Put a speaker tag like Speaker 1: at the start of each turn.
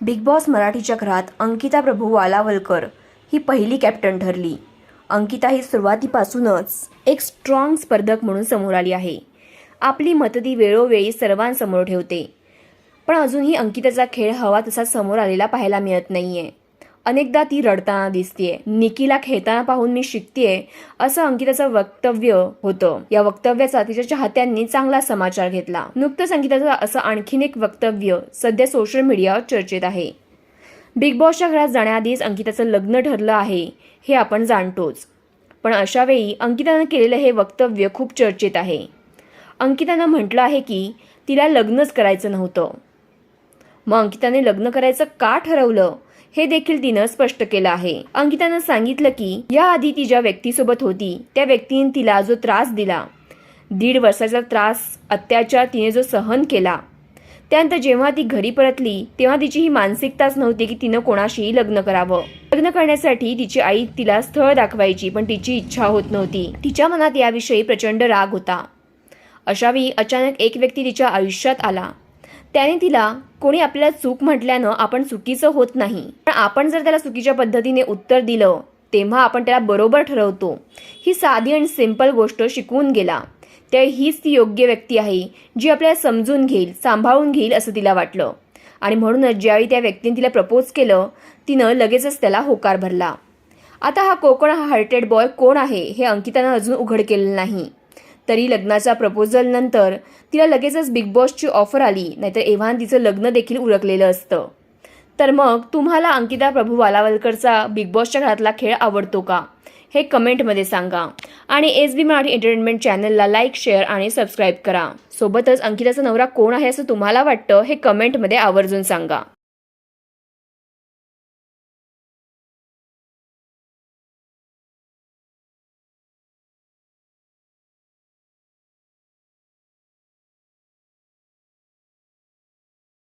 Speaker 1: Big boss मराठीच्या घरात अंकिता प्रभू वालावलकर ही पहिली कॅप्टन ठरली. अंकिता ही सुरुवातीपासूनच एक स्ट्रॉंग स्पर्धक म्हणून समोर आली आहे. आपली मतं वेळोवेळी सर्वांसमोर ठेवते. पण अजूनही अंकिताचा खेळ हवा तसा समोर आलेला पाहायला मिळत नाहीये. अनेकदा ती रडताना दिसतीये. निकीला खेळताना पाहून मी शिकतेय असं अंकिताचं वक्तव्य होतं. या वक्तव्याचा तिच्या चाहत्यांनी चांगला समाचार घेतला. नुकतंच अंकिताचं असं आणखीन एक वक्तव्य सध्या सोशल मीडियावर चर्चेत आहे. बिग बॉसच्या घरात जाण्याआधीच अंकिताचं लग्न ठरलं आहे हे आपण जाणतोच. पण अशावेळी अंकितानं केलेलं हे वक्तव्य खूप चर्चेत आहे. अंकितानं म्हटलं आहे की तिला लग्नच करायचं नव्हतं. मग अंकिताने लग्न करायचं का ठरवलं? हे देखील तिनं स्पष्ट केलं आहे. अंकितानं सांगितलं की याआधी ती ज्या व्यक्तीसोबत होती त्या व्यक्तीने तिला जो त्रास दिला दीड वर्षाचा त्रास अत्याचार तिने जो सहन केला त्यानंतर जेव्हा ती घरी परतली तेव्हा तिची ही मानसिकताच नव्हती की तिनं कोणाशीही लग्न करावं. लग्न करण्यासाठी तिची आई तिला स्थळ दाखवायची पण तिची इच्छा होत नव्हती. तिच्या मनात याविषयी प्रचंड राग होता. अशावेळी अचानक एक व्यक्ती तिच्या आयुष्यात आला. त्याने तिला कोणी आपल्याला चूक म्हटल्यानं आपण चुकीचं होत नाही. पण आपण जर त्याला चुकीच्या पद्धतीने उत्तर दिलं तेव्हा आपण त्याला बरोबर ठरवतो. ही साधी आणि सिंपल गोष्ट शिकवून गेला. त्या हीच ती योग्य व्यक्ती आहे जी आपल्याला समजून घेईल सांभाळून घेईल असं तिला वाटलं. आणि म्हणूनच ज्यावेळी त्या व्यक्तीने तिला प्रपोज केलं तिनं लगेचच त्याला होकार भरला. आता हा कोकण हार्टेड बॉय कोण आहे हे अंकितानं अजून उघड केलेलं नाही. तरी लग्नाच्या प्रपोजल नंतर तिला लगेचच बिग बॉसची ऑफर आली नाहीतर एव्हान तिचं लग्न देखील उरकलेलं असतं. तर मग तुम्हाला अंकिता प्रभू वालावलकरचा बिग बॉसच्या घरातला खेळ आवडतो का? हे कमेंटमध्ये सांगा. आणि एस बी मराठी एंटरटेनमेंट चॅनलला लाईक शेअर आणि सबस्क्राईब करा. सोबतच अंकिताचा नवरा कोण आहे असं तुम्हाला वाटतं हे कमेंटमध्ये आवर्जून सांगा.